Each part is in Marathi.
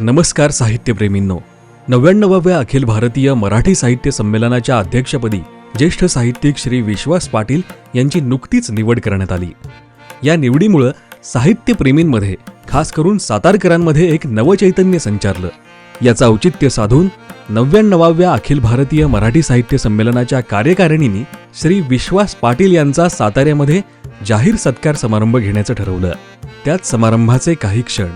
नमस्कार साहित्यप्रेमींनो. नव्याण्णवाव्या अखिल भारतीय मराठी साहित्य संमेलनाच्या अध्यक्षपदी ज्येष्ठ साहित्यिक श्री विश्वास पाटील यांची नुकतीच निवड करण्यात आली. या निवडीमुळं साहित्यप्रेमींमध्ये खास करून सातारकरांमध्ये एक नवचैतन्य संचारलं. याचं औचित्य साधून नव्याण्णवाव्या अखिल भारतीय मराठी साहित्य संमेलनाच्या कार्यकारिणींनी श्री विश्वास पाटील यांचा साताऱ्यामध्ये जाहीर सत्कार समारंभ घेण्याचं ठरवलं. त्याच समारंभाचे काही क्षण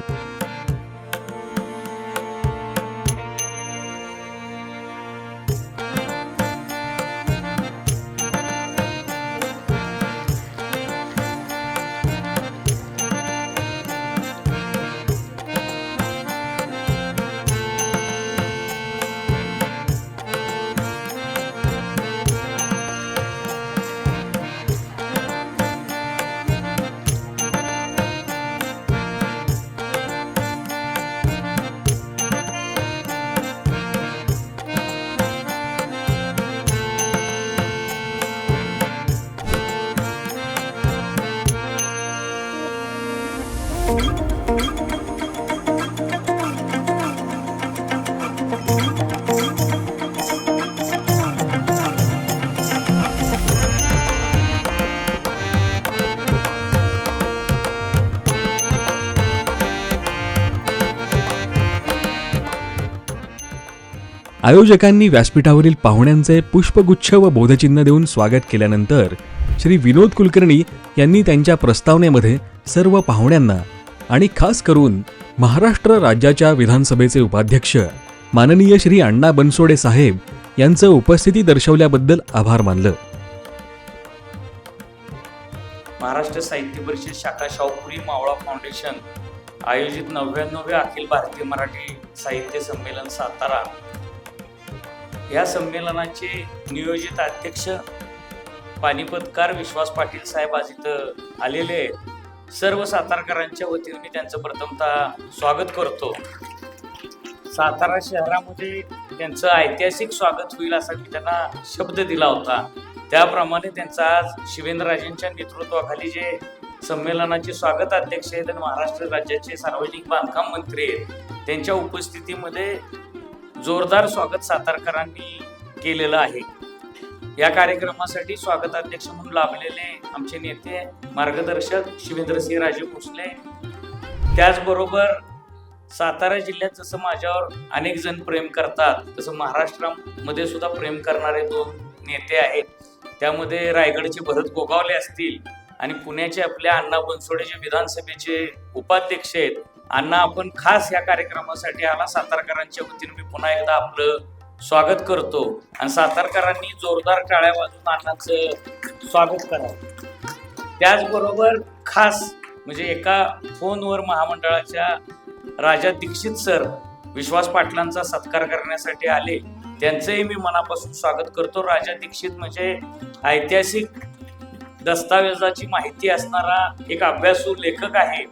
आयोजकांनी व्यासपीठावरील पाहुण्यांचे पुष्पगुच्छ व बोधचिन्ह देऊन स्वागत केल्यानंतर श्री विनोद कुलकर्णी यांनी त्यांच्या प्रस्तावनेमध्ये सर्व पाहुण्यांना आणि खास करून महाराष्ट्र राज्याच्या विधानसभेचे उपाध्यक्ष माननीय श्री अण्णा बनसोडे साहेब यांचं उपस्थिती दर्शवल्याबद्दल आभार मानलं. महाराष्ट्र साहित्य परिषद शाखा शाहपुरी मावळा फाउंडेशन आयोजित नव्याण्णव्या अखिल भारतीय मराठी साहित्य संमेलन सातारा या संमेलनाचे नियोजित अध्यक्ष पानिपतकार विश्वास पाटील साहेब आज इथं आलेले आहेत. सर्व सातारकरांच्या वतीने मी त्यांचं प्रथमतः स्वागत करतो. सातारा शहरामध्ये त्यांचं ऐतिहासिक स्वागत होईल असा मी त्यांना शब्द दिला होता. त्याप्रमाणे त्यांचा आज शिवेंद्रराजेंच्या नेतृत्वाखाली जे संमेलनाचे स्वागत अध्यक्ष आहेत आणि महाराष्ट्र राज्याचे सार्वजनिक बांधकाम मंत्री आहेत त्यांच्या उपस्थितीमध्ये जोरदार स्वागत सातारकरांनी केलेलं आहे. या कार्यक्रमासाठी स्वागताध्यक्ष म्हणून लाभलेले आमचे नेते मार्गदर्शक शिवेंद्रसिंह राजे भोसले. त्याचबरोबर सातारा जिल्ह्यात जसं माझ्यावर अनेक जण प्रेम करतात तसं महाराष्ट्रामध्ये सुद्धा प्रेम करणारे दोन नेते आहेत. त्यामध्ये रायगडचे भरत गोगावले असतील आणि पुण्याचे आपल्या अण्णा बनसोडे जे विधानसभेचे उपाध्यक्ष आहेत. अण्णा आपण खास या कार्यक्रमासाठी आला. सातारकरांच्या वतीने मी पुन्हा एकदा आपलं स्वागत करतो. आणि सातारकरांनी जोरदार टाळ्या वाजून अण्णाचं स्वागत करावं. त्याचबरोबर खास म्हणजे एका फोनवर महामंडळाच्या राजा दीक्षित सर विश्वास पाटलांचा सत्कार करण्यासाठी आले. त्यांचंही मी मनापासून स्वागत करतो. राजा दीक्षित म्हणजे ऐतिहासिक दस्तावेजाची माहिती असणारा एक अभ्यासू लेखक आहे.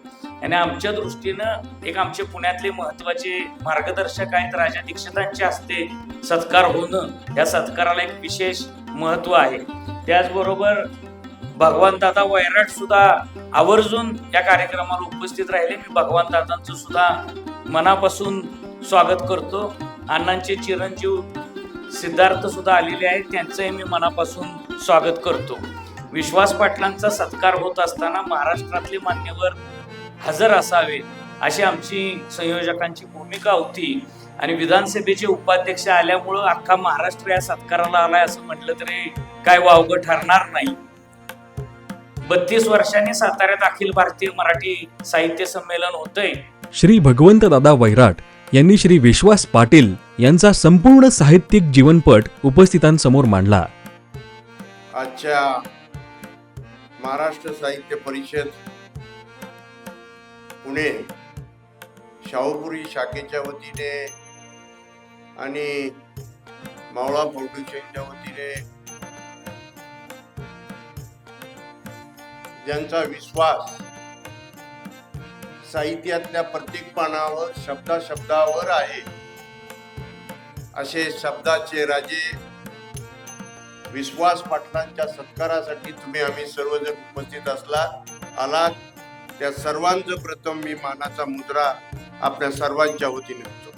आणि आमच्या दृष्टीनं एक आमचे पुण्यातले महत्त्वाचे मार्गदर्शक आहेत राजा दीक्षितांच्या हस्ते सत्कार होणं या सत्काराला एक विशेष महत्त्व आहे. त्याचबरोबर भगवान दादा वैराट सुद्धा आवर्जून या कार्यक्रमाला उपस्थित राहिले. मी भगवान दादांचं सुद्धा मनापासून स्वागत करतो. अण्णांचे चिरंजीव सिद्धार्थ सुद्धा आलेले आहेत. त्यांचंही मी मनापासून स्वागत करतो. विश्वास पाटलांचा सत्कार होत असताना महाराष्ट्रातले मान्यवर हजर असावेत अशी आमची संयोजकांची भूमिका होती. आणि विधानसभेचे उपाध्यक्ष आल्यामुळं अख्खा महाराष्ट्र या सत्काराला आलाय असं म्हटलं तरी काय वावगं ठरणार नाही. बत्तीस वर्षांनी साताऱ्यात अखिल भारतीय मराठी साहित्य संमेलन होतंय. श्री भगवंत दादा वैराट यांनी श्री विश्वास पाटील यांचा संपूर्ण साहित्यिक जीवनपट उपस्थितांसमोर मांडला. आजच्या महाराष्ट्र साहित्य परिषद पुणे शाहूपुरी शाखेच्या वतीने आणि मावळा फाउंडेशनच्या वतीने ज्यांचा विश्वास साहित्यातल्या प्रत्येक पानावर शब्दा शब्दावर आहे असे शब्दाचे राजे विश्वास पाटलांच्या सत्कारासाठी तुम्ही आम्ही सर्वजण उपस्थित असला आलात त्या सर्वांचं प्रथम मी मानाचा मुद्रा आपल्या सर्वांच्या वतीने होतो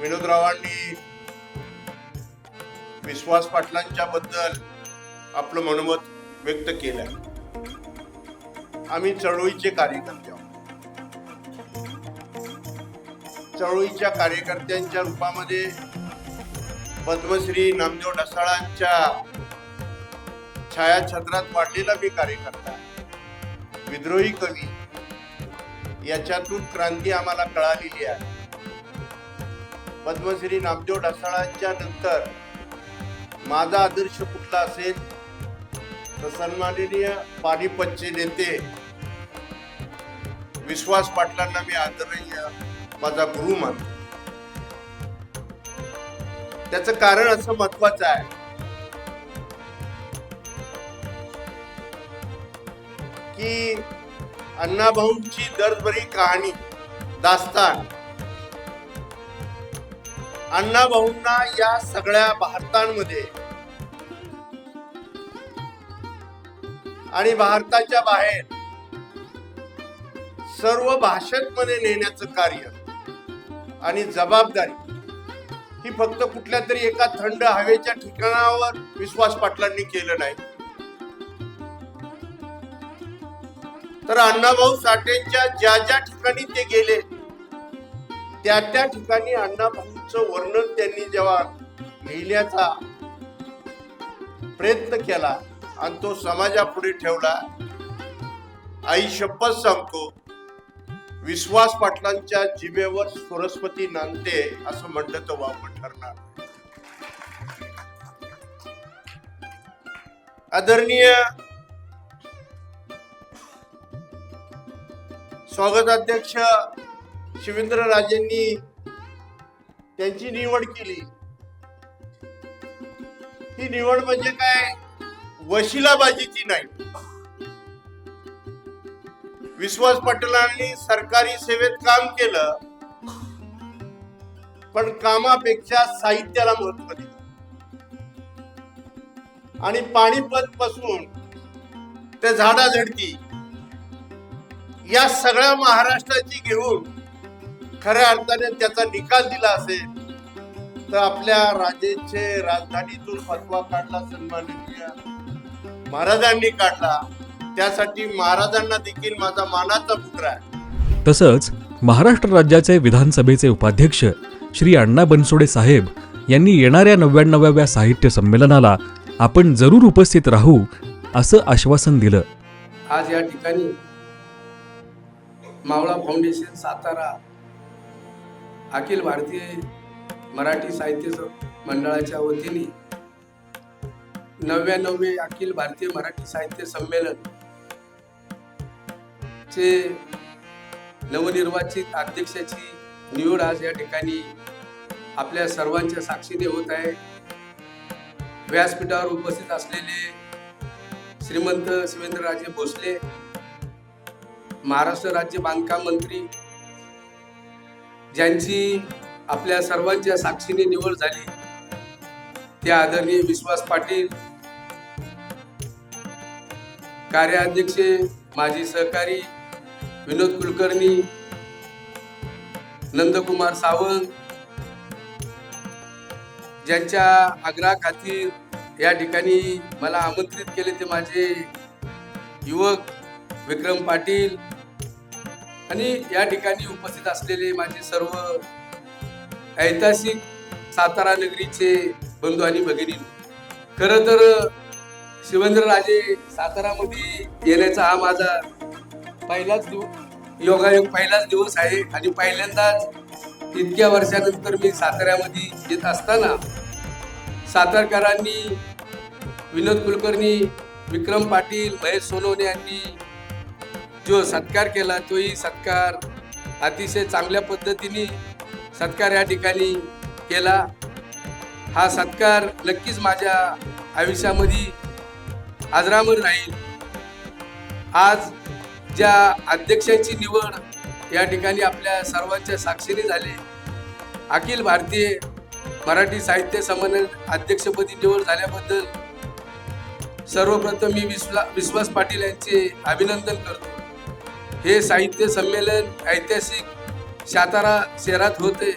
विनोदरावांनी विश्वास पाटलांच्या बद्दल आपलं मनोमत व्यक्त केलं. आम्ही चळवळीचे कार्यकर्ते आहोत. चळवळीच्या कार्यकर्त्यांच्या रूपामध्ये पद्मश्री नामदेव ढसाळांच्या छायाछत्रात वाढलेला मी कार्यकर्ता विद्रोही कवी याच्यातून क्रांती आम्हाला कळालेली आहे. पद्मश्री नामदेव ढसाळांच्या नंतर माझा आदर्श कुठला असेल? तर सन्माननीय पानिपतचे नेते विश्वास पाटलांना मी आदरणीय माझा गुरु मानतो. त्याचं कारण असं महत्वाचं आहे. की अण्णाभाऊंची दर्दभरी कहाणी दास्तान. अण्णाभाऊंना या सगळ्या भारतांमध्ये आणि भारताच्या बाहेर सर्व भाषेमध्ये नेण्याचं कार्य आणि जबाबदारी ही फक्त कुठल्या तरी एका थंड हवेच्या ठिकाणावर विश्वास पाटलांनी केलं नाही. तर अण्णाभाऊ साठेंच्या ज्या ज्या ठिकाणी ते गेले त्या त्या ठिकाणी अण्णाभाऊंचं वर्णन त्यांनी जेव्हा लिहिण्याचा प्रयत्न केला आणि तो समाजापुढे ठेवला आई शपथ सांगतो विश्वास पाटलांच्या जिभेवर सरस्वती नांदते असं म्हणलं तर वापर ठरणार. आदरणीय स्वागताध्यक्ष शिवेंद्र राजेंनी त्यांची निवड केली. ही निवड म्हणजे काय? वशिलाबाजीची नाही. विश्वास पाटलांनी सरकारी सेवेत काम केलं पण कामापेक्षा साहित्याला महत्त्व दिलं. आणि पाणीपत पासून ते झाडाझडती या सगळ्या महाराष्ट्राची घेऊन खऱ्या अर्थाने त्याचा निकाल दिला असेल तर आपल्या राजेचे राजधानीतून फतवा काढला सन्माननीय महाराजांनी काढला. त्यासाठी महाराजांना देखील माझा मानाचा पुत्र आहे. तसंच महाराष्ट्र राज्याचे विधानसभेचे उपाध्यक्ष श्री अण्णा बनसोडे साहेब यांनी येणाऱ्या नव्याण्णव्या साहित्य संमेलनाला आपण जरूर उपस्थित राहू असं आश्वासन दिलं. आज या ठिकाणी मावळा फाउंडेशन सातारा अखिल भारतीय मराठी साहित्य मंडळाच्या वतीने नव्याण्णवे अखिल भारतीय मराठी साहित्य संमेलन चे नवनिर्वाचित अध्यक्षाची निवड आज या ठिकाणी आपल्या सर्वांच्या साक्षीने होत आहे. व्यासपीठावर उपस्थित असलेले श्रीमंत शिवेंद्रराजे भोसले महाराष्ट्र राज्य बांधकाम मंत्री ज्यांची आपल्या सर्वांच्या साक्षीने निवड झाली त्या आदरणीय विश्वास पाटील कार्याध्यक्ष माजी सहकारी विनोद कुलकर्णी नंदकुमार सावंत ज्यांच्या आग्रहाखातीर या ठिकाणी मला आमंत्रित केले ते माझे युवक विक्रम पाटील आणि या ठिकाणी उपस्थित असलेले माझे सर्व ऐतिहासिक सातारा नगरीचे बंधू आणि भगिनी. खरं तर शिवेंद्रराजे सातारामध्ये येण्याचा हा माझा पहिलाच दिवस योगायोग पहिलाच दिवस आहे. आणि पहिल्यांदाच इतक्या वर्षानंतर मी साताऱ्यामध्ये येत असताना सातारकरांनी विनोद कुलकर्णी विक्रम पाटील महेश सोनवणे यांनी जो सत्कार केला तोही सत्कार अतिशय चांगल्या पद्धतीने सत्कार या ठिकाणी केला. हा सत्कार नक्कीच माझ्या आयुष्यामध्ये आजरामर राहील. आज ज्या अध्यक्षांची निवड या ठिकाणी आपल्या सर्वांच्या साक्षीने झाली. अखिल भारतीय मराठी साहित्य संमेलन अध्यक्षपदी निवड झाल्याबद्दल सर्वप्रथम मी विश्वा विश्वास पाटील यांचे अभिनंदन करतो. हे साहित्य संमेलन ऐतिहासिक सातारा शहरात होते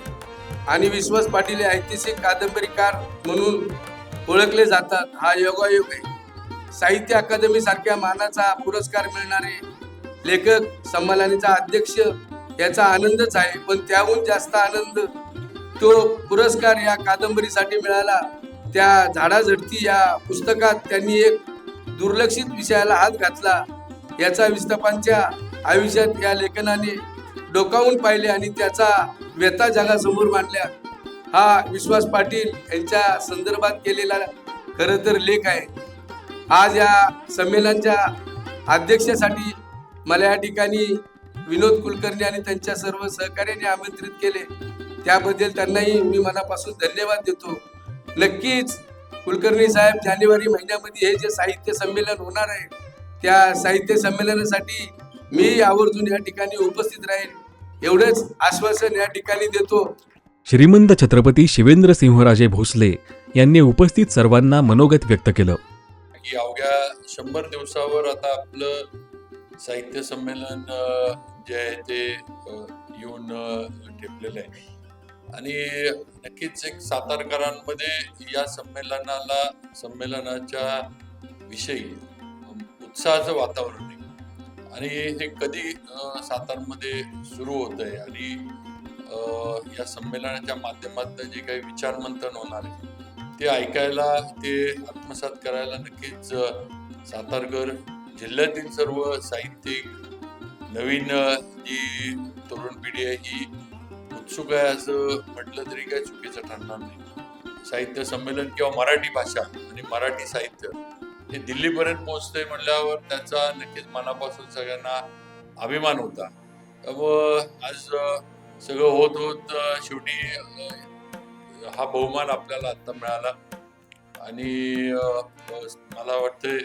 आणि विश्वास पाटील हे ऐतिहासिक कादंबरीकार म्हणून ओळखले जातात. हा योगायोग आहे. साहित्य अकादमीसारख्या मानाचा पुरस्कार मिळणारे लेखक संमेलनाचा अध्यक्ष याचा आनंदच आहे. पण त्याहून जास्त आनंद तो पुरस्कार या कादंबरीसाठी मिळाला. त्या झाडाझडती या पुस्तकात त्यांनी एक दुर्लक्षित विषयाला हात घातला. याचा विस्तपांच्या आयुष्यात या लेखनाने डोकावून पाहिले आणि त्याचा व्यथा जगासमोर मांडल्या. हा विश्वास पाटील यांच्या संदर्भात केलेला खरं तर लेख आहे. आज या संमेलनाच्या अध्यक्षासाठी मला या ठिकाणी विनोद कुलकर्णी आणि त्यांच्या सर्व सहकार्याने आमंत्रित केले. त्याबद्दल त्यांनाही मी मनापासून धन्यवाद देतो. नक्कीच कुलकर्णी साहेब जानेवारी महिन्यामध्ये हे जे साहित्य संमेलन होणार आहे त्या साहित्य संमेलनासाठी मी आवर्जून या ठिकाणी उपस्थित राहील. एवढंच आश्वासन या ठिकाणी देतो. श्रीमंत छत्रपती शिवेंद्र सिंहराजे भोसले यांनी उपस्थित सर्वांना मनोगत व्यक्त केलं. की अवघ्या शंभर दिवसावर आता आपलं साहित्य संमेलन जे आहे ते येऊन ठेपलेलं आहे. आणि नक्कीच एक सातारकरांमध्ये या संमेलनाला संमेलनाच्या विषयी उत्साहाचं वातावरण आहे. आणि हे कधी सातारमध्ये सुरू होत आहे आणि या संमेलनाच्या माध्यमातून जे काही विचारमंथन होणार आहे ते ऐकायला ते आत्मसात करायला नक्कीच सातारकर जिल्ह्यातील सर्व साहित्यिक नवीन जी तरुण पिढी आहे ही उत्सुक आहे असं म्हटलं तरी काय चुकीचं ठरणार नाही. साहित्य संमेलन किंवा मराठी भाषा आणि मराठी साहित्य हे दिल्लीपर्यंत पोहोचतंय म्हटल्यावर त्याचा नक्कीच मनापासून सगळ्यांना अभिमान होता. व आज सगळं होत होत शेवटी हा बहुमान आपल्याला आत्ता मिळाला. आणि मला वाटतंय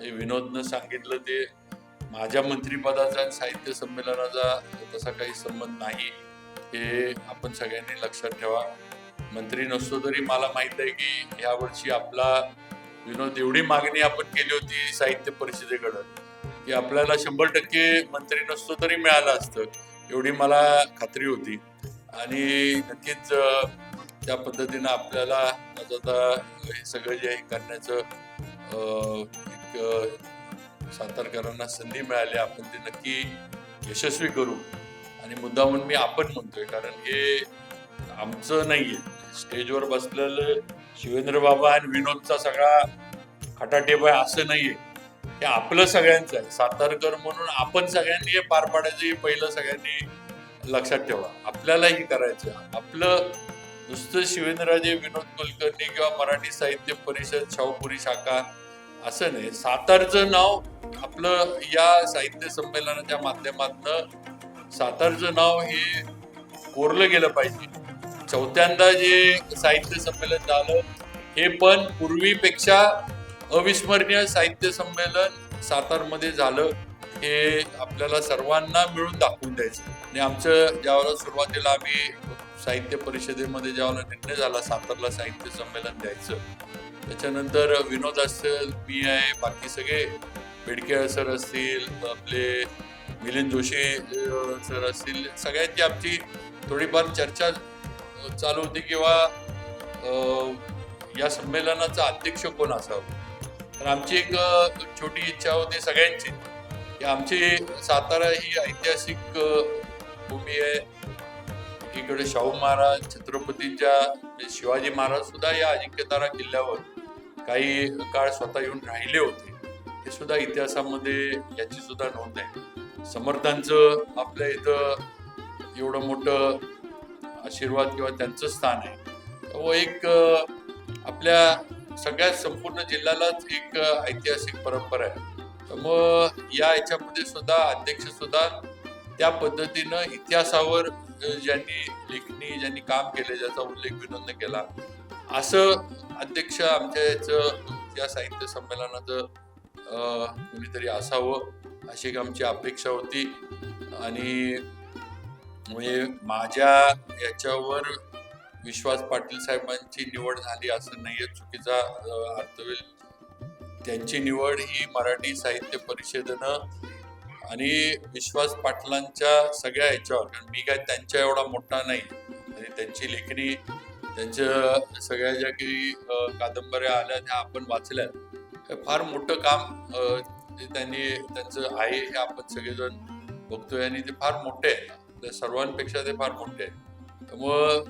हे विनोदनं सांगितलं ते माझ्या मंत्रिपदाचा आणि साहित्य संमेलनाचा तसा काही संबंध नाही. हे आपण सगळ्यांनी लक्षात ठेवा. मंत्री नसतो तरी मला माहीत आहे की यावर्षी आपला विनोद एवढी मागणी आपण केली होती साहित्य परिषदेकडं की आपल्याला शंभर टक्के मंत्री नसतो तरी मिळालं असतं एवढी मला खात्री होती. आणि नक्कीच त्या पद्धतीनं आपल्याला आता हे सगळं जे करण्याचं सातारकरांना संधी मिळाली. आपण ते नक्की यशस्वी करू. आणि मुद्दा म्हणून मी आपण म्हणतोय कारण हे आमचं नाहीये. स्टेजवर बसलेलं शिवेंद्र बाबा आणि विनोदचा सगळा खटाटेप आहे असं नाहीये. हे आपलं सगळ्यांचं आहे. सातारकर म्हणून आपण सगळ्यांनी हे पार पाडायचं हे पहिलं सगळ्यांनी लक्षात ठेवा. आपल्यालाही करायचं आपलं नुसतं शिवेंद्रराजे विनोद कुलकर्णी किंवा मराठी साहित्य परिषद शाहूपुरी शाखा असं नाही. सातारचं नाव आपलं या साहित्य संमेलनाच्या माध्यमातून सातारचं नाव हे कोरलं गेलं पाहिजे. चौथ्यांदा जे साहित्य संमेलन झालं हे पण पूर्वीपेक्षा अविस्मरणीय साहित्य संमेलन सातारमध्ये झालं. हे आपल्याला सर्वांना मिळून दाखवून द्यायचं. आणि आमचं ज्यावेळेला सुरुवातीला आम्ही साहित्य परिषदेमध्ये ज्यावेळेला निर्णय झाला सातारला साहित्य संमेलन द्यायचं. त्याच्यानंतर विनोद असेल मी आहे बाकी सगळे बेडके सर असतील आपले मिलिंद जोशी सर असतील सगळ्यांची आमची थोडीफार चर्चा चालू होती किंवा या संमेलनाचा अध्यक्ष कोण असावं? तर आमची एक छोटी इच्छा होती सगळ्यांची की आमची सातारा ही ऐतिहासिक भूमी आहे. इकडे शाहू महाराज छत्रपतींच्या शिवाजी महाराज सुद्धा या अजिंक्यतारा किल्ल्यावर काही काळ स्वतः येऊन राहिले होते हे सुद्धा इतिहासामध्ये याची सुद्धा नोंद आहे. समर्थांचं आपल्या इथं एवढं मोठं आशीर्वाद किंवा त्यांचं स्थान आहे. व एक आपल्या सगळ्या संपूर्ण जिल्ह्यालाच एक ऐतिहासिक परंपरा आहे. त्यामुळं या याच्यामध्ये सुद्धा अध्यक्ष सुद्धा त्या पद्धतीनं इतिहासावर ज्यांनी लेखणी ज्यांनी काम केले ज्याचा उल्लेख विनोदने केला. असं अध्यक्ष आमच्या याचं या साहित्य संमेलनाचं कुणीतरी असावं अशी एक आमची अपेक्षा होती. आणि म्हणजे माझ्या याच्यावर विश्वास पाटील साहेबांची निवड झाली असं नाहीये चुकीचा अर्थ होईल. त्यांची निवड ही मराठी साहित्य परिषदेनं आणि विश्वास पाटलांच्या सगळ्या ह्याच्यावर कारण मी काय त्यांच्या एवढा मोठा नाही. आणि त्यांची लेखणी त्यांच्या सगळ्या ज्या काही कादंबऱ्या आल्या त्या आपण वाचल्या. हे फार मोठं काम त्यांनी त्यांचं आहे हे आपण सगळेजण बघतोय आणि ते फार मोठे आहे. त्या सर्वांपेक्षा ते फार मोठे आहे. त्यामुळं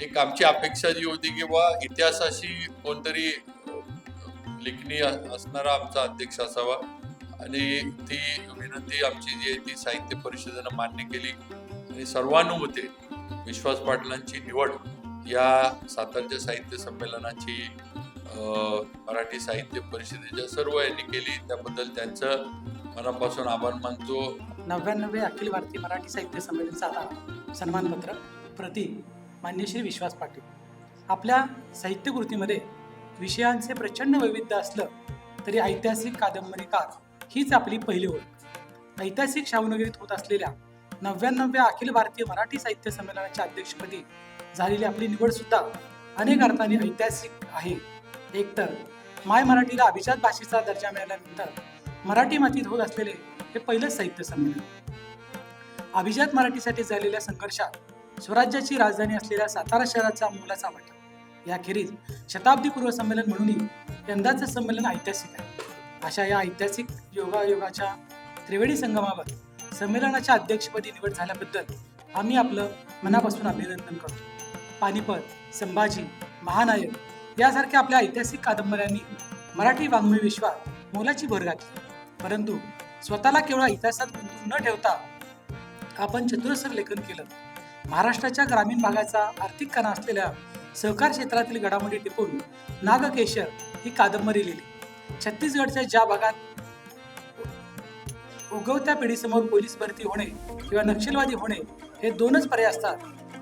एक आमची अपेक्षा जी होती की बा इतिहासाशी कोणतरी लेखणी असणारा आमचा अध्यक्ष असावा. आणि ती विनंती आमची जी आहे ती साहित्य परिषदेनं मान्य केली. आणि सर्वानुमते विश्वास पाटलांची निवड या सातारच्या साहित्य संमेलनाची मराठी साहित्य परिषदेच्या सर्व यांनी केली त्याबद्दल त्यांचं मनापासून आभार मानतो. नव्याण्णवे अखिल भारतीय मराठी साहित्य संमेलन सातारा सन्मानपत्र प्रति मान्य श्री विश्वास पाटील. आपल्या साहित्यकृतीमध्ये विषयांचे प्रचंड वैविध्य असलं तरी ऐतिहासिक कादंबरीकार हीच आपली पहिली ओळख. ऐतिहासिक शाहूनगरीत होत असलेल्या नव्याण्णव्या अखिल भारतीय मराठी साहित्य संमेलनाच्या अध्यक्षपदी झालेली आपली निवड सुद्धा अनेक अर्थाने ऐतिहासिक आहे. एकतर माय मराठीला अभिजात भाषेचा दर्जा मिळाल्यानंतर मराठी मातीत होत असलेले हे पहिलंच साहित्य संमेलन. अभिजात मराठीसाठी झालेल्या संघर्षात स्वराज्याची राजधानी असलेल्या सातारा शहराचा मोलाचा वाटा. याखेरीज शताब्दीपूर्व संमेलन म्हणूनही यंदाचं संमेलन ऐतिहासिक आहे. अशा या ऐतिहासिक योगायोगाच्या त्रिवेणी संगमावर संमेलनाच्या अध्यक्षपदी निवड झाल्याबद्दल आम्ही आपलं मनापासून अभिनंदन करतो. पानिपत संभाजी महानायक यासारख्या आपल्या ऐतिहासिक कादंबऱ्यांनी मराठी वाङ्मय विश्वात मोलाची भर घातली. परंतु स्वतःला केवळ इतिहासात गुंतवून न ठेवता आपण चतुरसर लेखन केलं. महाराष्ट्राच्या ग्रामीण भागाचा आर्थिक कणा असलेल्या सहकार क्षेत्रातील घडामोडी टिपून नागकेशर ही कादंबरी लिहिली. छत्तीसगडच्या ज्या भागात उगवत्या पिढीसमोर पोलीस भरती होणे किंवा नक्षलवादी होणे हे दोनच पर्याय असतात.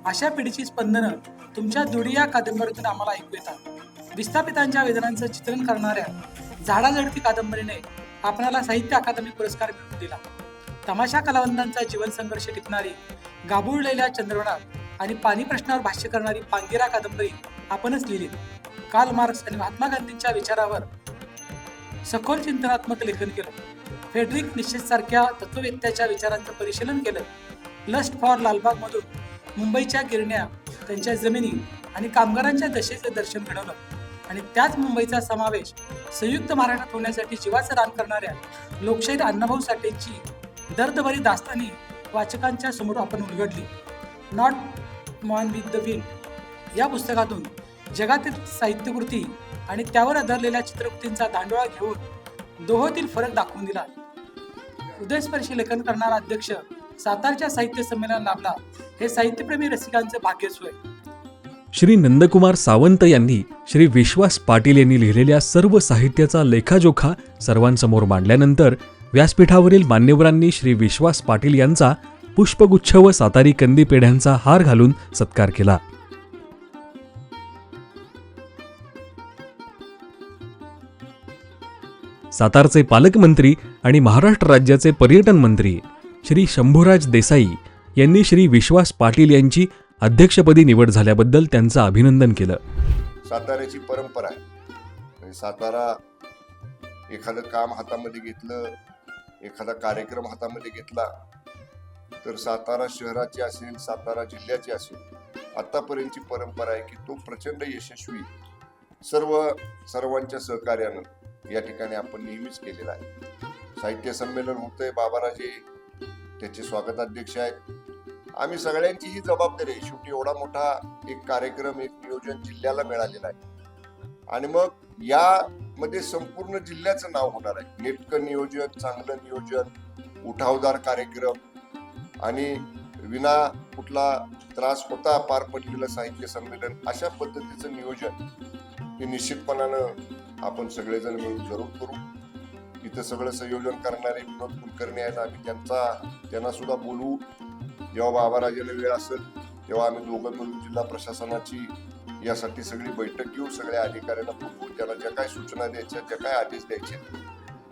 अशा पिढीची स्पंदनं तुमच्या दुडी या कादंबरीतून आम्हाला ऐकू येतात. विस्थापितांच्या वेदनांचं चित्रण करणाऱ्या झाडाझडती कादंबरीने आपणाला साहित्य अकादमी पुरस्कार मिळवून दिला. तमाशा कलावंतांचा जीवन संघर्ष टिपणारी गाबुळलेल्या चंद्रवणात आणि पाणी प्रश्नावर भाष्य करणारी पांगिरा कादंबरी आपणच लिहिली काल मार्क्स आणि महात्मा गांधींच्या विचारावर सखोल चिंतनात्मक लेखन केलं. फेडरिक निश्चित सारख्या तत्ववेत्याच्या विचारांचं परिशीलन केलं. लस्ट फॉर लालबागमधून मुंबईच्या गिरण्या त्यांच्या जमिनी आणि कामगारांच्या दशेचं दर्शन घडवलं. आणि त्याच मुंबईचा समावेश संयुक्त महाराष्ट्रात होण्यासाठी जीवाचं रान करणाऱ्या लोकशाहीर अण्णाभाऊ साठेंची दर्दभरी दास्तानी वाचकांच्या समोर आपण उलगडली. नॉट मॉन विथ द विंड या पुस्तकातून जगातील साहित्यकृती आणि त्यावर आधारलेल्या चित्रकृतींचा दांडोळा घेऊन दोहोतील फरक दाखवून दिला. हृदयस्पर्शी लेखन करणारा अध्यक्ष सातारच्या साहित्य संमेलन लाभला. हे साहित्यप्रेमी रसिकांचं भाग्यच होय श्री नंदकुमार सावंत यांनी श्री विश्वास पाटील यांनी लिहिलेल्या सर्व साहित्याचा लेखाजोखा सर्वांसमोर मांडल्यानंतर व्यासपीठावरील मान्यवरांनी श्री विश्वास पाटील यांचा पुष्पगुच्छ व सातारी कंदी पेढ्यांचा हार घालून सत्कार केला. सातारचे पालकमंत्री आणि महाराष्ट्र राज्याचे पर्यटन मंत्री श्री शंभूराज देसाई यांनी श्री विश्वास पाटील यांची अध्यक्षपदी निवड झाल्याबद्दल त्यांचं अभिनंदन केलं. साताऱ्याची परंपरा आहे. म्हणजे सातारा एखादं काम हातामध्ये घेतलं एखादा कार्यक्रम हातामध्ये घेतला तर सातारा शहराची असेल सातारा जिल्ह्याची असेल आतापर्यंतची परंपरा आहे की तो प्रचंड यशस्वी सर्व सर्वांच्या सहकार्यानं या ठिकाणी आपण नेहमीच केलेला आहे. साहित्य संमेलन होतंय बाबाराजे. त्याचे स्वागताध्यक्ष आहेत. आम्ही सगळ्यांची ही जबाबदारी आहे. शेवटी एवढा मोठा एक कार्यक्रम एक नियोजन जिल्ह्याला मिळालेला आहे. आणि मग यामध्ये संपूर्ण जिल्ह्याचं नाव होणार आहे. नेटकं नियोजन चांगलं नियोजन उठावदार कार्यक्रम. आणि विना कुठला त्रास होता पार पडलेलं साहित्य संमेलन अशा पद्धतीचं नियोजन हे निश्चितपणानं आपण सगळेजण मिळून जरूर करू इथं सगळं संयोजन करणारे विनोद कुलकर्णी आहेत आम्ही. त्यांचा त्यांना सुद्धा बोलवू जेव्हा बाबाराजेला वेळ असेल तेव्हा आम्ही दोघं मिळून जिल्हा प्रशासनाची यासाठी सगळी बैठक घेऊ सगळ्या अधिकाऱ्यांना बोलवू त्यांना ज्या काय सूचना द्यायच्या ज्या काय आदेश द्यायचे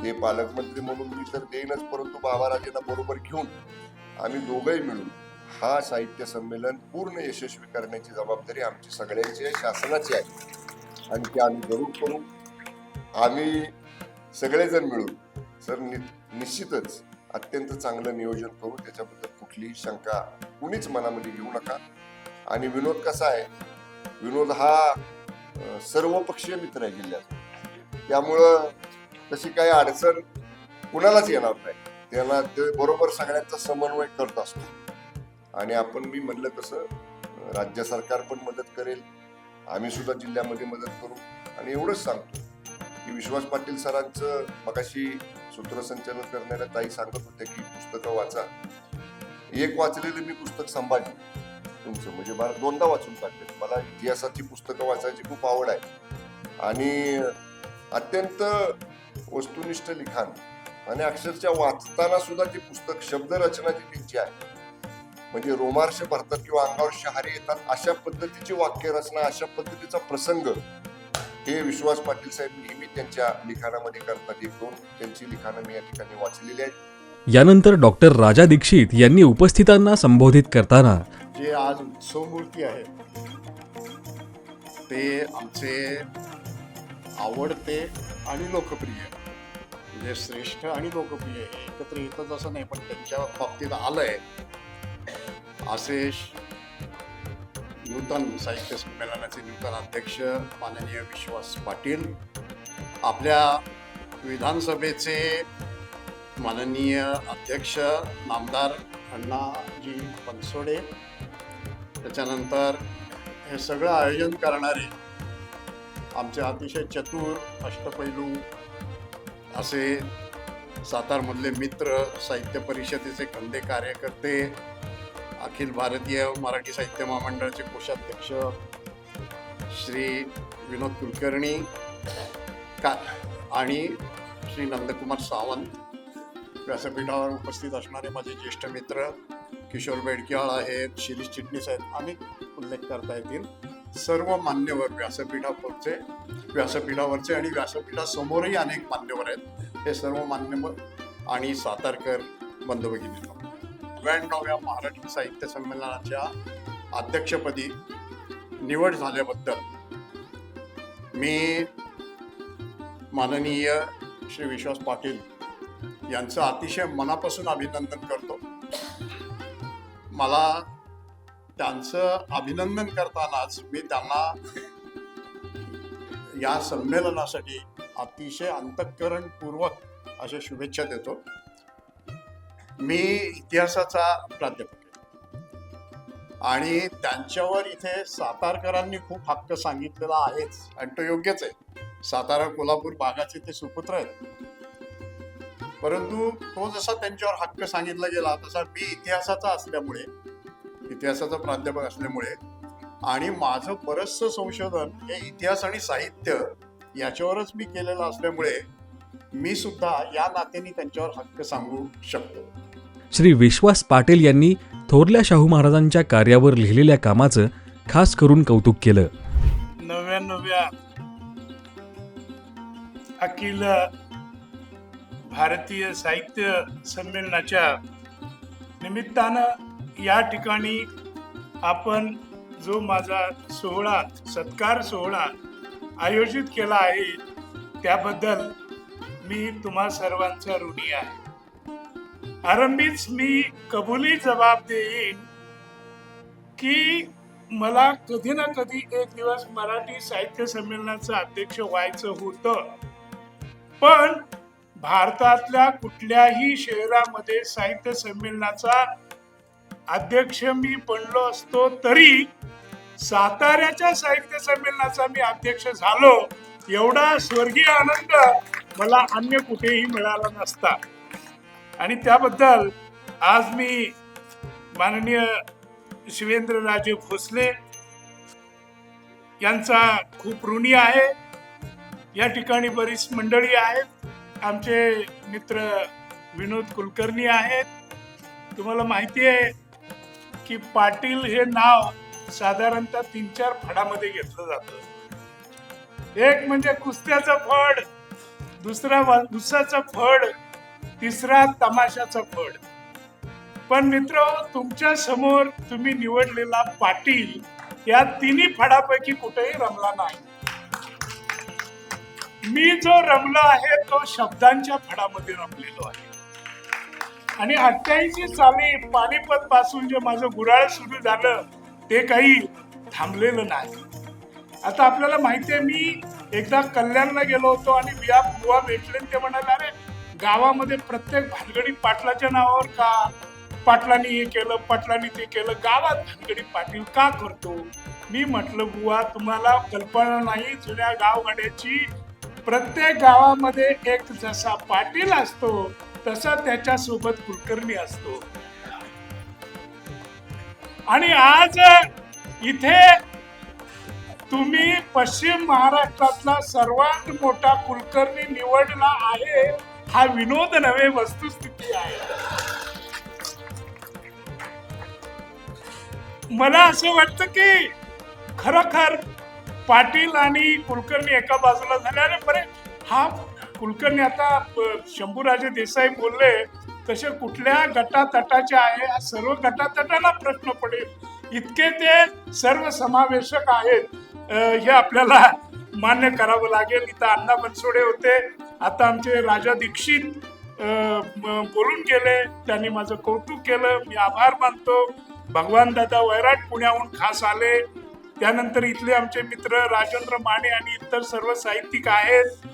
ते पालकमंत्री म्हणून मी तर देईनच परंतु बाबाराजेला बरोबर घेऊन आम्ही दोघंही मिळून हा साहित्य संमेलन पूर्ण यशस्वी करण्याची जबाबदारी आमची सगळ्यांची आहे शासनाची आहे. आणि ते आम्ही जरूर करू. आम्ही सगळेजण मिळून सर नि निश्चितच अत्यंत चांगलं नियोजन करू. त्याच्याबद्दल कुठलीही शंका कुणीच मनामध्ये घेऊ नका. आणि विनोद कसा आहे? विनोद हा सर्वपक्षीय मित्र आहे जिल्ह्यात. त्यामुळं तशी काही अडचण कुणालाच येणार नाही. त्याला ते बरोबर सगळ्यांचा समन्वय करत असतो. आणि आपण मी म्हणलं तसं राज्य सरकार पण मदत करेल. आम्ही सुद्धा जिल्ह्यामध्ये मदत करू. आणि एवढंच सांगतो. की विश्वास पाटील सरांचं मगाशी सूत्रसंचालन करणाऱ्या ताई सांगत होत्या की पुस्तकं वाचा. एक वाचलेलं मी पुस्तक संभाजी तुमचं म्हणजे मला दोनदा वाचून काढले मला इतिहासाची पुस्तकं वाचायची खूप आवड आहे. आणि अत्यंत वस्तुनिष्ठ लिखाण आणि अक्षरशः वाचताना सुद्धा ती पुस्तक शब्दरचना जी त्यांची आहे. म्हणजे रोमार्श भरतात किंवा अंगावर शहारे येतात अशा पद्धतीची वाक्यरचना अशा पद्धतीचा प्रसंग हे विश्वास पाटील साहेब त्यांच्या लिखाणामध्ये करतात एक दोन त्यांची लिखाणं मी या ठिकाणी वाचलेली आहेत. यानंतर डॉक्टर राजा दीक्षित यांनी उपस्थितांना संबोधित करताना जे आज उत्सव मूर्ती आहेत ते आमचे आवडते आणि लोकप्रिय. म्हणजे श्रेष्ठ आणि लोकप्रिय एकत्र येतच असं नाही पण त्यांच्या बाबतीत आलंय. असे नूतन साहित्य संमेलनाचे नूतन अध्यक्ष माननीय विश्वास पाटील आपल्या विधानसभेचे माननीय अध्यक्ष नामदार अण्णाजी बनसोडे त्याच्यानंतर हे सगळं आयोजन करणारे आमचे अतिशय चतुर अष्टपैलू असे सातारमधले मित्र साहित्य परिषदेचे खंदे कार्यकर्ते अखिल भारतीय मराठी साहित्य महामंडळाचे कोषाध्यक्ष श्री विनोद कुलकर्णी का आणि श्री नंदकुमार सावंत व्यासपीठावर उपस्थित असणारे माझे ज्येष्ठ मित्र किशोर बेडकियाळ आहेत शिरीष चिटणीस आहेत अनेक उल्लेख करता येतील. सर्व मान्यवर व्यासपीठावरचे व्यासपीठावरचे आणि व्यासपीठासमोरही अनेक मान्यवर आहेत. हे सर्व मान्यवर आणि सातारकर बंधू भगिनी नव्याण्णव्या महाराष्ट्र साहित्य संमेलनाच्या अध्यक्षपदी निवड झाल्याबद्दल मी माननीय श्री विश्वास पाटील यांचं अतिशय मनापासून अभिनंदन करतो. मला त्यांचं अभिनंदन करतानाच मी त्यांना या संमेलनासाठी अतिशय अंतःकरणपूर्वक अशा शुभेच्छा देतो. मी इतिहासाचा प्राध्यापक. आणि त्यांच्यावर इथे सातारकरांनी खूप हक्क सांगितलेला आहेच आणि तो योग्यच आहे. सातारा कोल्हापूर भागाचे ते सुपुत्र आहेत. परंतु तो जसा त्यांच्यावर हक्क सांगितला गेला तसा मी इतिहासाचा असल्यामुळे इतिहासाचा प्राध्यापक असल्यामुळे आणि माझं बरंचसं संशोधन हे इतिहास आणि साहित्य याच्यावरच मी केलेलं असल्यामुळे मी सुद्धा या नात्याने त्यांच्यावर हक्क सांगू शकतो. श्री विश्वास पाटील यांनी थोरल्या शाहू महाराजांच्या कार्यावर लिहिलेल्या कामाचं खास करून कौतुक केलं. नव्या अखिल भारतीय साहित्य संमेलनाच्या निमित्तानं या ठिकाणी आपण जो माझा सोहळा सत्कार सोहळा आयोजित केला आहे त्याबद्दल मी तुम्हा सर्वांचा ऋणी आहे. आरंभीच मी कबुली जबाब देईन की मला कधी ना कधी एक दिवस मराठी साहित्य संमेलनाचं अध्यक्ष व्हायचं होतं. पण भारतातल्या कुठल्याही शहरामध्ये साहित्य संमेलनाचा अध्यक्ष मी बनलो असतो तरी साताऱ्याच्या साहित्य संमेलनाचा मी अध्यक्ष झालो एवढा स्वर्गीय आनंद मला अन्य कुठेही मिळाला नसता. आणि त्याबद्दल आज मी माननीय शिवेंद्रराजे भोसले यांचा खूप ऋणी आहे. या ठिकाणी बरीच मंडळी आहेत. आमचे मित्र विनोद कुलकर्णी आहेत. तुम्हाला माहिती आहे की पाटील हे नाव साधारणतः तीन चार फडामध्ये घेतलं जातं. एक म्हणजे कुस्त्याचं फड दुसरा दुसऱ्याचा फड तिसरा तमाशाचा फड. पण मित्र तुमच्यासमोर तुम्ही निवडलेला पाटील या तिन्ही फडापैकी कुठेही रमला नाही. मी जो रमलो आहे तो शब्दांच्या फडामध्ये रमलेलो आहे. आणि अठ्ठ्याऐंशी साली पानिपत पासून जे माझं गुराळ सुरू झालं ते काही थांबलेलं नाही. आता आपल्याला माहिती आहे मी एकदा कल्याणला गेलो होतो आणि बिया बुवा भेटले ते म्हणाले अरे गावामध्ये प्रत्येक भानगडी पाटलाच्या नावावर का? पाटलांनी हे केलं पाटलांनी ते केलं गावात भानगडी पाटील का करतो? मी म्हटलं बुवा तुम्हाला कल्पना नाही जुन्या गावगाड्याची. प्रत्येक गावामध्ये एक जसा पाटील असतो तसा त्याच्यासोबत कुलकर्णी असतो. आणि आज इथे तुम्ही पश्चिम महाराष्ट्रातला सर्वात मोठा कुलकर्णी निवडला आहे. हा विनोद नव्हे वस्तुस्थिती आहे. मला असं वाटतं की खरोखर पाटील आणि कुलकर्णी एका बाजूला झाले अरे बरे. हा कुलकर्णी आता शंभूराजे देसाई बोलले तसे कुठल्या गटातटाचे आहे हा सर्व गटातटाला प्रश्न पडेल. इतके ते सर्व समावेशक आहेत हे आपल्याला मान्य करावं लागेल. इथं अण्णा बनसोडे होते. आता आमचे राजा दीक्षित बोलून गेले. त्यांनी माझं कौतुक केलं. मी आभार मानतो. भगवान दादा वैराट पुण्याहून खास आले. त्यानंतर इथले आमचे मित्र राजेंद्र माने आणि इतर सर्व साहित्यिक आहेत.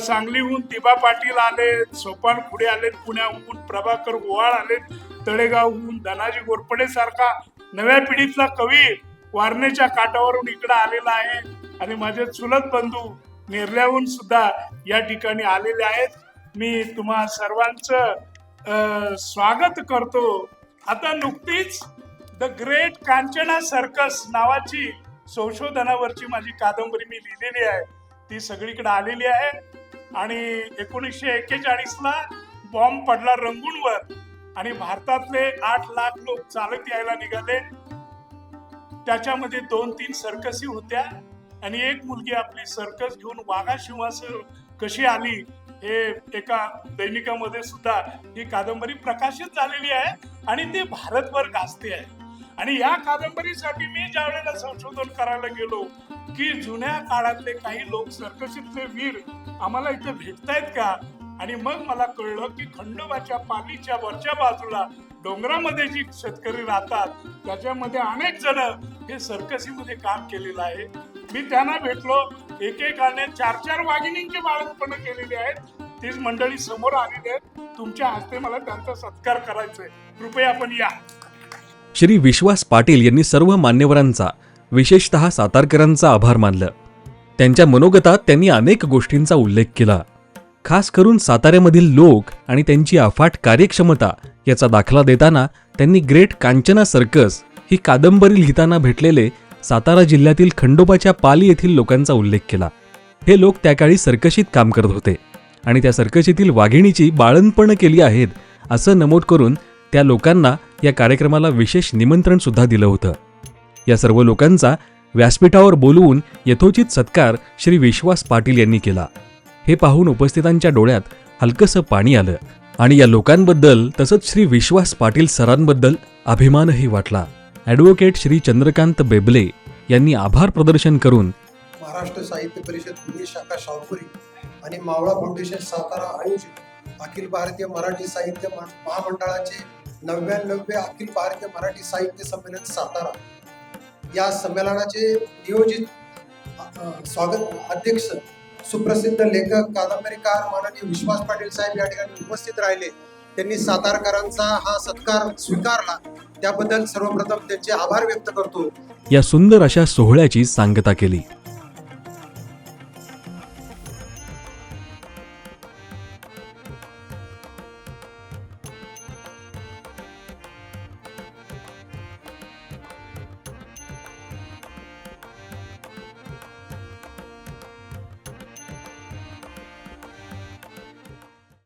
सांगलीहून दिबा पाटील आले सोपान खुडे आलेत पुण्याहून प्रभाकर गोवाळ आलेत तळेगावहून धनाजी गोरपडे सारखा नव्या पिढीतला कवी वारणेच्या काठावरून इकडे आलेला आहे. आणि माझे चुलत बंधू नेरल्याहून सुद्धा या ठिकाणी आलेले आहेत. मी तुम्हा सर्वांचं स्वागत करतो. आता नुकतीच द ग्रेट कांचना सर्कस नावाची संशोधनावरची माझी कादंबरी मी लिहिलेली आहे. ती सगळीकडे आलेली आहे. आणि एकोणीसशे एक्केचाळीसला बॉम्ब पडला रंगूनवर आणि भारतातले आठ लाख लोक चालत यायला निघाले. त्याच्यामध्ये दोन तीन सर्कसी होत्या. आणि एक मुलगी आपली सर्कस घेऊन वाघा शिवास कशी आली हे एका दैनिकामध्ये सुद्धा ही कादंबरी प्रकाशित झालेली आहे आणि ती भारतभर गाजते आहे. आणि या कादंबरीसाठी मी ज्या वेळेला संशोधन करायला गेलो की जुन्या काळातले काही लोक सर्कशीतले वीर आम्हाला इथे भेटतायत का? आणि मग मला कळलं की खंडोबाच्या पालीच्या वरच्या बाजूला डोंगरामध्ये जी शेतकरी राहतात त्याच्यामध्ये अनेक जण हे सर्कसीमध्ये काम केलेलं आहे. मी त्यांना भेटलो. एकेकाने चार चार वाघिणींची बाळगपण केलेली आहेत. तीच मंडळी समोर आलेली आहेत. तुमच्या हस्ते मला त्यांचा सत्कार करायचा आहे कृपया आपण या. श्री विश्वास पाटील यांनी सर्व मान्यवरांचा विशेषतः सातारकरांचा आभार मानलं. त्यांच्या मनोगतात त्यांनी अनेक गोष्टींचा उल्लेख केला. खास करून साताऱ्यामधील लोक आणि त्यांची अफाट कार्यक्षमता याचा दाखला देताना त्यांनी ग्रेट कांचना सर्कस ही कादंबरी लिहिताना भेटलेले सातारा जिल्ह्यातील खंडोबाच्या पाली येथील लोकांचा उल्लेख केला. हे लोक त्या काळी सर्कशीत काम करत होते आणि त्या सर्कशीतील वाघिणीची बाळणपण केली आहेत असं नमूद करून त्या लोकांना या कार्यक्रमाला विशेष निमंत्रण सुद्धा दिलं होतं. या सर्व लोकांचा व्यासपीठावर बोलवून यथोचित सत्कार श्री विश्वास पाटील यांनी केला. हे पाहून उपस्थितांच्या डोळ्यात हलकसं पाणी आलं आणि या लोकांबद्दल तसंच श्री विश्वास पाटील सरांबद्दल अभिमानही वाटला. ॲडव्होकेट श्री चंद्रकांत बेबले यांनी आभार प्रदर्शन करून महाराष्ट्र साहित्य परिषद पुणे शाखा शावपुरी आणि मावळा फाउंडेशन सातारा आयोजित अखिल भारतीय मराठी साहित्य महामंडळाचे नव्याण्णवे अखिल भारतीय मराठी साहित्य संमेलन सातारा. या संमेलनाचे नियोजित स्वागत अध्यक्ष सुप्रसिद्ध लेखक कादंबरीकार माननीय विश्वास पाटील साहेब या ठिकाणी उपस्थित राहिले. त्यांनी सातारकरांचा हा सत्कार स्वीकारला. त्याबद्दल सर्वप्रथम त्यांचे आभार व्यक्त करतो. या सुंदर अशा सोहळ्याची सांगता केली.